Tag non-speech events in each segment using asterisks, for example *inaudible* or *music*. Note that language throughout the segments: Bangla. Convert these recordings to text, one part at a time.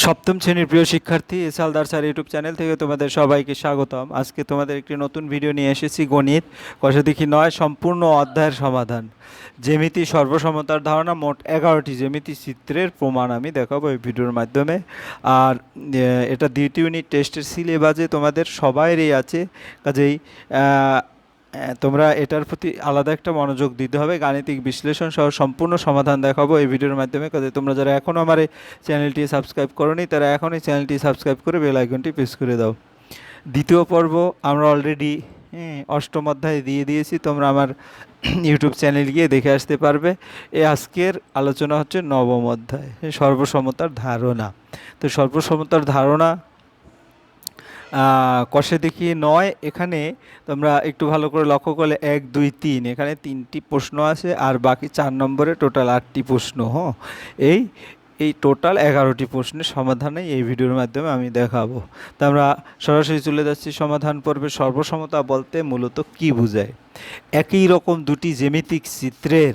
সপ্তম শ্রেণির প্রিয় শিক্ষার্থী S Haldar sir YouTube channel থেকে তোমাদের সবাইকে স্বাগতম। আজকে তোমাদের একটি নতুন ভিডিও নিয়ে এসেছি গণিত কষে দেখি নয়, সম্পূর্ণ অধ্যায়ের সমাধান। জ্যামিতি সর্বসমতার ধারণা মোট এগারোটি জ্যামিতি চিত্রের প্রমাণ আমি দেখাবো এই ভিডিওর মাধ্যমে। আর এটা দ্বিতীয় ইউনিট টেস্টের সিলেবাসে তোমাদের সবাইরই আছে। কাজেই তোমরা এটার প্রতি আলাদা একটা মনোযোগ দিতে হবে। গাণিতিক বিশ্লেষণ সহ সম্পূর্ণ সমাধান দেখাবো এই ভিডিওর মাধ্যমে। কাজে তোমরা যারা এখনও আমার এই চ্যানেলটি সাবস্ক্রাইব করনি, তারা এখনই চ্যানেলটি সাবস্ক্রাইব করে বেল আইকনটি প্রেস করে দাও। দ্বিতীয় পর্ব আমরা অলরেডি অষ্টম অধ্যায় দিয়ে দিয়েছি। তোমরা আমার *clears throat* ইউটিউব চ্যানেল গিয়ে দেখে আসতে পারবে। এ আজকের আলোচনা হচ্ছে নবম অধ্যায়, সর্বসমতার ধারণা। তো সর্বসমতার ধারণা কষে দেখি নয়। এখানে তোমরা একটু ভালো করে লক্ষ্য করলে এক, দুই, তিন। এখানে তিনটি প্রশ্ন আছে আর বাকি চার নম্বরে টোটাল আটটি প্রশ্ন হ্যাঁ এই এই টোটাল এগারোটি প্রশ্নের সমাধানে এই ভিডিওর মাধ্যমে আমি দেখাবো। তা আমরা সরাসরি চলে যাচ্ছি সমাধান পর্বে। সর্বসমতা বলতে মূলত কি বোঝায়? একই রকম দুটি জেমিতিক চিত্রের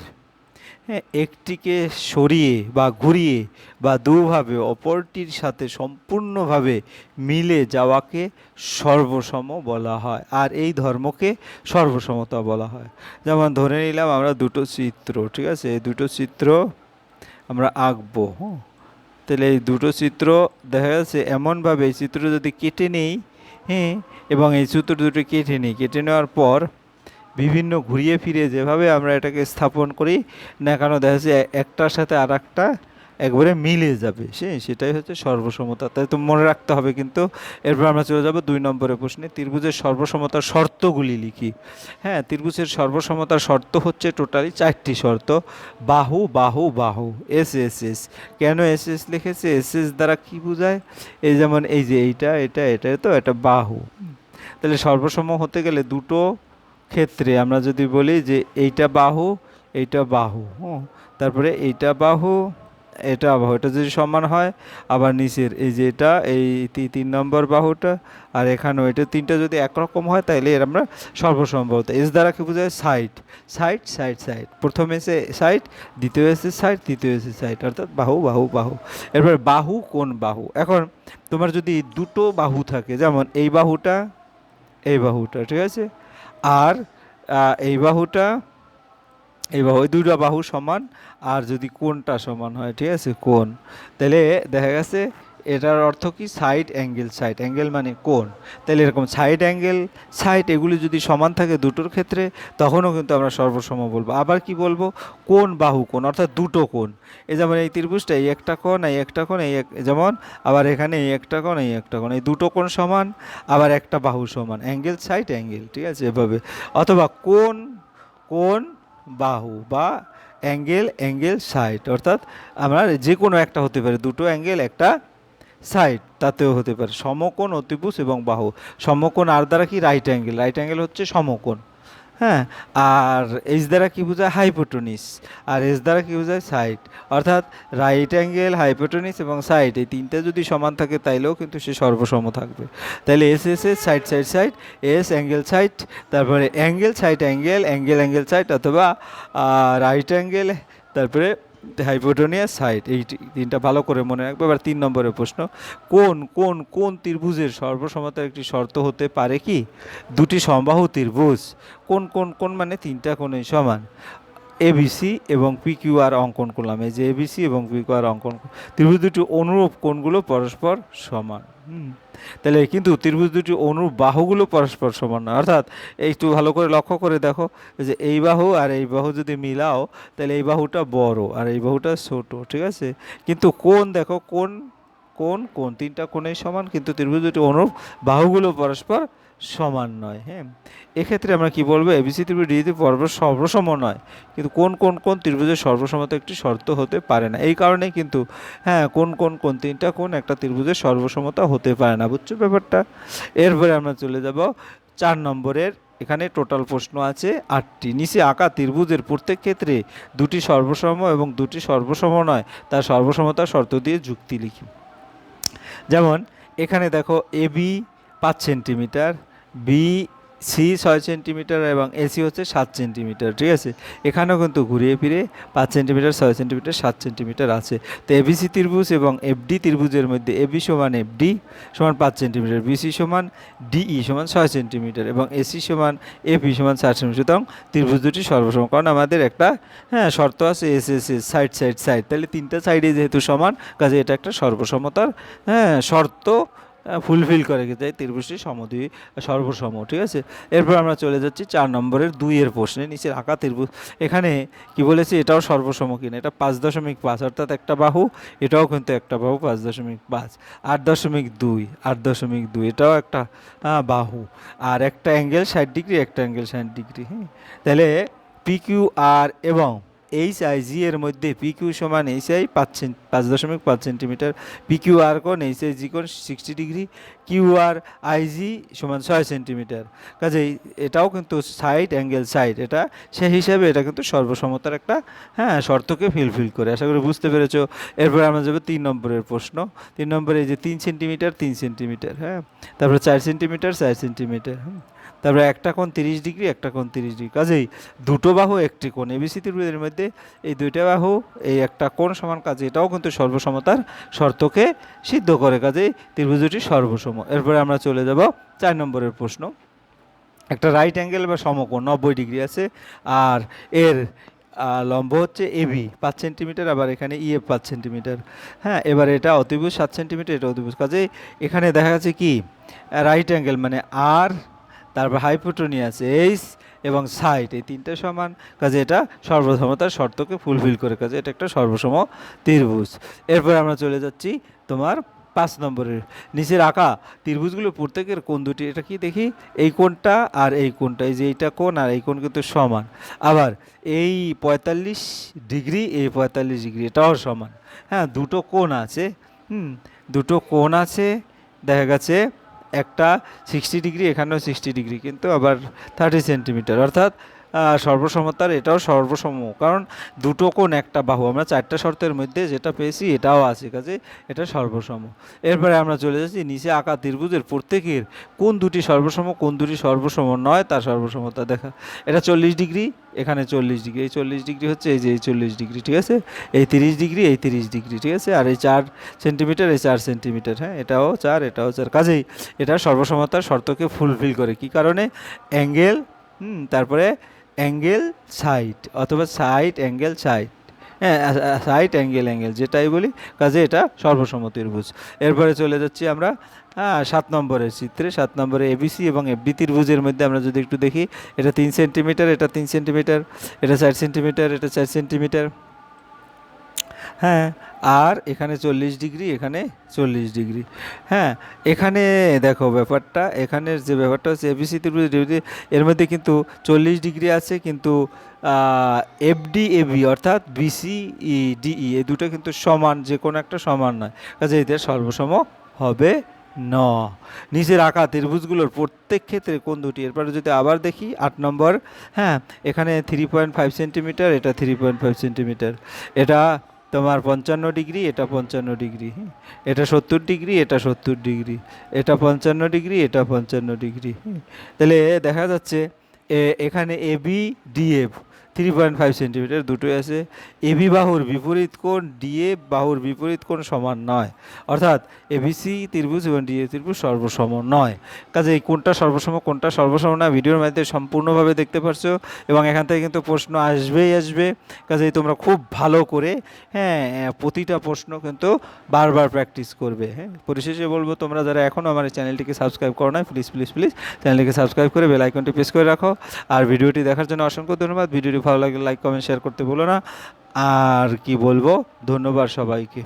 একটিকে সরিয়ে বা ঘুরিয়ে বা দুভাবে, অপরটির সাথে সম্পূর্ণভাবে মিলে যাওয়াকে সর্বসম বলা হয়। আর এই ধর্মকে সর্বসমতা বলা হয়। যেমন ধরে নিলাম আমরা দুটো চিত্র, ঠিক আছে? এই দুটো চিত্র আমরা আঁকবো হ্যাঁ তাহলে এই দুটো চিত্র দেখা যাচ্ছে এমনভাবে এই চিত্র যদি কেটে নেই হ্যাঁ এবং এই চিত্র দুটো কেটে নিই, কেটে নেওয়ার পর বিভিন্ন ঘুরিয়ে ফিরে যেভাবে আমরা এটাকে স্থাপন করি, না কেন দেখা যাচ্ছে একটার সাথে আর একটা একবারে মিলে যাবে। সে, সেটাই হচ্ছে সর্বসমতা। তাই তো মনে রাখতে হবে কিন্তু, এরপর আমরা চলে যাব দুই নম্বরের প্রশ্নে। ত্রিভুজের সর্বসমতার শর্তগুলি লিখি। হ্যাঁ ত্রিভুজের সর্বসমতার শর্ত হচ্ছে টোটালি চারটি শর্ত। বাহু বাহু বাহু। S S S. কেন এস এস লিখেছে? এস এস দ্বারা কী বোঝায়? এই যেমন এই যে এইটা, এটা এটা, তো এটা বাহু। তাহলে সর্বসম হতে গেলে দুটো ক্ষেত্রে আমরা যদি বলি যে এইটা বাহু এইটা বাহু তারপরে এইটা বাহু, এটা বাহু, এটা যদি সমান হয়, আবার নিচের, এই যে এটা, এই তিন নম্বর বাহুটা, আর এখানেও এটা তিনটা যদি একরকম হয় তাহলে এর আমরা সর্বসম্ভবত, এস দ্বারা কি বোঝায়? সাইড সাইড সাইড সাইড প্রথম এসে সাইড দ্বিতীয় এসে সাইড তৃতীয় এসে সাইড অর্থাৎ বাহু বাহু বাহু, এরপর বাহু কোন বাহু? এখন তোমার যদি দুটো বাহু থাকে, যেমন এই বাহুটা এই বাহুটা, ঠিক আছে? আর এই বাহুটা, এই বাহু ওই দুইটা বাহু সমান, আর যদি কোনটা সমান হয়, ঠিক আছে, কোন? তাহলে দেখা গেছে এটার অর্থ কি? সাইড অ্যাঙ্গেল সাইড অ্যাঙ্গেল মানে কোন তাহলে এরকম সাইড অ্যাঙ্গেল সাইড এগুলি যদি সমান থাকে দুটোর ক্ষেত্রে, তখনও কিন্তু আমরা সর্বসম বলব। আবার কি বলব? কোন বাহু কোন অর্থাৎ দুটো কোণ। এই যেমন এই ত্রিভুজটা, এই একটা কোণ, এই একটা কোণ, এই এক যেমন আবার এখানে এই একটা কোণ, এই একটা কোণ, এই দুটো কোণ সমান, আবার একটা বাহু সমান। অ্যাঙ্গেল সাইড অ্যাঙ্গেল ঠিক আছে? এভাবে। অথবা কোন কোন বাহু বা অ্যাঙ্গেল অ্যাঙ্গেল সাইড অর্থাৎ আমরা যে কোনো একটা হতে পারে, দুটো অ্যাঙ্গেল একটা সাইড, তাতেও হতে পারে। সমকোণ, অতিভুজ এবং বাহু। সমকোণ আর দ্বারা কি রাইট অ্যাঙ্গেল রাইট অ্যাঙ্গেল হচ্ছে সমকোণ। হ্যাঁ? আর এস দ্বারা কী বোঝায়? হাইপোটনিস আর এস দ্বারা কী বোঝায়? সাইড অর্থাৎ রাইট অ্যাঙ্গেল হাইপোটনিস এবং সাইড এই তিনটে যদি সমান থাকে, তাইলেও কিন্তু সে সর্বসম থাকবে। তাহলে S S S side side side S angle side তারপরে angle side angle angle angle side অথবা রাইট অ্যাঙ্গেল তারপরে হাইপোটোনিয়াস সাইট এই তিনটা ভালো করে মনে রাখবে। এবার তিন নম্বরের প্রশ্ন, কোন কোন কোন ত্রিভুজের সর্বসম্মতার একটি শর্ত হতে পারে কি? দুটি সমবাহু ত্রিভুজ, কোন কোন কোন মানে তিনটা কোণে সমান? এবিসি এবং পিকিউআর অঙ্কন করলাম। এই যে এবিসি এবং পিকিউআর অঙ্কন ত্রিভুজ দুটি অনুরূপ কোণগুলো পরস্পর সমান। তাহলে কিন্তু ত্রিভুজ দুটি অনুরূপ বাহুগুলো পরস্পর সমান নয় অর্থাৎ একটু ভালো করে লক্ষ্য করে দেখো যে এই বাহু আর এই বাহু যদি মিলাও, তাহলে এই বাহুটা বড় আর এই বাহুটা ছোট, ঠিক আছে? কিন্তু কোন দেখো কোন কোন কোন তিনটা কোণেই সমান, কিন্তু ত্রিভুজ দুটি অনুরূপ বাহুগুলো পরস্পর সমান নয় হ্যাঁ? এক্ষেত্রে আমরা কি বলব? এবিসি ত্রিভুজ ডিতে পর্ব সর্বসম নয়। কিন্তু কোন কোন কোন ত্রিভুজের সর্বসমতা একটি শর্ত হতে পারে না। এই কারণে কিন্তু হ্যাঁ কোন কোন কোন তিনটা কোন একটা ত্রিভুজের সর্বসমতা হতে পারে না। বুঝছ ব্যাপারটা? এরপরে আমরা চলে যাব চার নম্বরের। এখানে টোটাল প্রশ্ন আছে আটটি। নিচে আঁকা ত্রিভুজের প্রত্যেক ক্ষেত্রে দুটি সর্বসম এবং দুটি সর্বসম নয়। তার সর্বসমতার শর্ত দিয়ে যুক্তি লিখি। যেমন, এখানে দেখো A B centimetre B C ছয় সেন্টিমিটার এবং এসি হচ্ছে সাত সেন্টিমিটার ঠিক আছে? এখানেও কিন্তু ঘুরিয়ে ফিরে পাঁচ সেন্টিমিটার ছয় সেন্টিমিটার সাত সেন্টিমিটার আছে। তো এবিসি ত্রিভুজ এবং এফডি ত্রিভুজের মধ্যে এবি সমান এফডি সমান পাঁচ সেন্টিমিটার বিসি সমান ডিই সমান ছয় সেন্টিমিটার এবং এসি সমান এপি সমান চার সেন্টিমিটার সুতরাং ত্রিভুজ দুটি সর্বসম কারণ আমাদের একটা হ্যাঁ শর্ত আছে S S S side side side তাহলে তিনটা সাইডে যেহেতু সমান, কাজে এটা একটা সর্বসমতার হ্যাঁ শর্ত ফুলফিল করে যায় ত্রিভুজটি সমদ্বি, সর্বসম, ঠিক আছে? এরপর আমরা চলে যাচ্ছি চার নম্বরের দুইয়ের প্রশ্নে, নিচের আঁকা ত্রিভুজ। এখানে কি বলেছি, এটাও সর্বসম কিনা? এটা পাঁচ দশমিক পাঁচ, অর্থাৎ একটা বাহু, এটাও কিন্তু একটা বাহু, পাঁচ দশমিক পাঁচ। আট দশমিক দুই, আট দশমিক দুই, এটাও একটা বাহু। আর একটা অ্যাঙ্গেল ষাট ডিগ্রি, একটা অ্যাঙ্গেল ষাট ডিগ্রি হ্যাঁ? তাহলে পি কিউ আর এবং এইচ আই জি এর মধ্যে পি কিউ সমান এইচ আই পাঁচ পাঁচ দশমিক পাঁচ সেন্টিমিটার। পি কিউ আর কোণ এইচ আই জি কোণ sixty degree. Q R I G সমান ছয় সেন্টিমিটার। কাজেই এটাও কিন্তু সাইড অ্যাঙ্গেল সাইড এটা সেই হিসাবে এটা কিন্তু সর্বসমতার একটা হ্যাঁ শর্তকে ফিলফিল করে। আশা করি বুঝতে পেরেছ। এরপরে আমরা যাব তিন নম্বরের প্রশ্ন। তিন নম্বরে এই যে তিন সেন্টিমিটার তিন সেন্টিমিটার হ্যাঁ। তারপরে চার সেন্টিমিটার চার সেন্টিমিটার হ্যাঁ তারপরে একটা কোণ তিরিশ ডিগ্রি, একটা কোণ তিরিশ ডিগ্রি। কাজেই দুটো বাহু একটি কোণ। এবিসি ত্রিভুজের মধ্যে এই দুইটা বাহু, এই একটা কোণ সমান কাজে, এটাও কিন্তু সর্বসমতার শর্তকে সিদ্ধ করে কাজেই ত্রিভুজ দুটি সর্বসম। এরপরে আমরা চলে যাব চার নম্বরের প্রশ্ন। একটা রাইট অ্যাঙ্গেল বা সমকোণ, নব্বই ডিগ্রি আছে, আর এর লম্ব হচ্ছে এবি পাঁচ সেন্টিমিটার আবার এখানে ইএফ পাঁচ সেন্টিমিটার হ্যাঁ এবার এটা অতিভুজ সাত সেন্টিমিটার এটা অতিভুজ কাজে, এখানে দেখা যাচ্ছে কি রাইট অ্যাঙ্গেল মানে আর তারপর হাইপোটোনিয়াস এইচ এবং সাইড এই তিনটে সমান কাজে এটা সর্বসমতার শর্তকে ফুলফিল করে কাজে এটা একটা সর্বসম ত্রিভুজ। এরপর আমরা চলে যাচ্ছি তোমার পাঁচ নম্বরের নিচের আঁকা ত্রিভুজগুলো প্রত্যেকের কোন দুটি? এটা কি দেখি? এই কোণটা আর এই কোণটা, এই যে এইটা কোণ আর এই কোণ কিন্তু সমান। আবার এই পঁয়তাল্লিশ ডিগ্রি, এই পঁয়তাল্লিশ ডিগ্রি এটাও সমান। হ্যাঁ দুটো কোণ আছে। হুম, দুটো কোণ আছে, দেখা গেছে একটা সিক্সটি ডিগ্রি এখানেও সিক্সটি ডিগ্রি কিন্তু আবার থার্টি সেন্টিমিটার অর্থাৎ আহ, সর্বসমতার এটাও সর্বসম কারণ দুটো কোণ একটা বাহু। আমরা চারটা শর্তের মধ্যে যেটা পেয়েছি এটাও আছে। কাজে এটা সর্বসম এরপরে আমরা চলে যাচ্ছি নিচে আঁকা ত্রিভুজের প্রত্যেকের। কোন দুটি সর্বসম কোন দুটি সর্বসম নয় তার সর্বসমতা দেখা। এটা চল্লিশ ডিগ্রি এখানে চল্লিশ ডিগ্রি। এই চল্লিশ ডিগ্রি হচ্ছে এই যে এই চল্লিশ ডিগ্রি ঠিক আছে? এই তিরিশ ডিগ্রি এই তিরিশ ডিগ্রি ঠিক আছে? আর এই চার সেন্টিমিটার এই চার সেন্টিমিটার হ্যাঁ? এটাও চার এটাও চার। কাজেই এটা সর্বসমতার শর্তকে ফুলফিল করে। কি কারণে? অ্যাঙ্গেল হুম তারপরে অ্যাঙ্গেল সাইট অথবা সাইট অ্যাঙ্গেল সাইট হ্যাঁ সাইট অ্যাঙ্গেল অ্যাঙ্গেল যেটাই বলি, কাজে এটা সর্বসম্মতির বুঝ। এরপরে চলে যাচ্ছি আমরা হ্যাঁ সাত নম্বরের চিত্রে। সাত নম্বরে এবিসি এবং এফবি ত্রিভুজের মধ্যে আমরা যদি একটু দেখি, এটা তিন সেন্টিমিটার এটা তিন সেন্টিমিটার এটা চার সেন্টিমিটার এটা চার সেন্টিমিটার হ্যাঁ আর এখানে চল্লিশ ডিগ্রি, এখানে চল্লিশ ডিগ্রি। হ্যাঁ এখানে দেখো ব্যাপারটা, এখানের যে ব্যাপারটা হচ্ছে এবিসি ত্রিভুজ এর মধ্যে কিন্তু চল্লিশ ডিগ্রি আছে, কিন্তু এফডি এবি অর্থাৎ B C E D E কিন্তু সমান, যে কোনো একটা সমান নয়। কাজে এদের সর্বসম হবে ন। নিচের আঁকা ত্রিভুজগুলোর প্রত্যেক ক্ষেত্রে কোন দুটি? এরপরে যদি আবার দেখি, আট নম্বর হ্যাঁ এখানে থ্রি পয়েন্ট ফাইভ সেন্টিমিটার এটা থ্রি পয়েন্ট ফাইভ সেন্টিমিটার এটা তোমার পঞ্চান্ন ডিগ্রি, এটা পঞ্চান্ন ডিগ্রি। এটা সত্তর ডিগ্রি, এটা সত্তর ডিগ্রি। এটা পঞ্চান্ন ডিগ্রি, এটা পঞ্চান্ন ডিগ্রি। তাহলে দেখা যাচ্ছে, এ- এখানে AB DF three point five centimetre দুটোই আছে। এবি বাহুর বিপরীত কোণ ডিএফ বাহুর বিপরীত কোণ সমান নয়। অর্থাৎ এবিসি ত্রিভুজ এবং ডিএ ত্রিভুজ সর্বসম নয়। কাজে এই কোনটা সর্বসম কোনটা সর্বসম না, ভিডিওর মাধ্যমে সম্পূর্ণভাবে দেখতে পারছ এবং এখান থেকে কিন্তু প্রশ্ন আসবেই আসবে। কাজেই তোমরা খুব ভালো করে হ্যাঁ প্রতিটা প্রশ্ন কিন্তু বারবার প্র্যাকটিস করবে হ্যাঁ। পরিশেষে বলব, তোমরা যারা এখনও আমার চ্যানেলটিকে সাবস্ক্রাইব করো না প্লিজ প্লিজ প্লিজ চ্যানেলটিকে সাবস্ক্রাইব করে বেল আইকনটি প্রেস করে রাখো। আর ভিডিওটি দেখার জন্য অসংখ্য ধন্যবাদ। ভিডিওটি ভালো লাগে লাইক কমেন্ট শেয়ার করতে বলো না। আর কি বলব? ধন্যবাদ সবাইকে।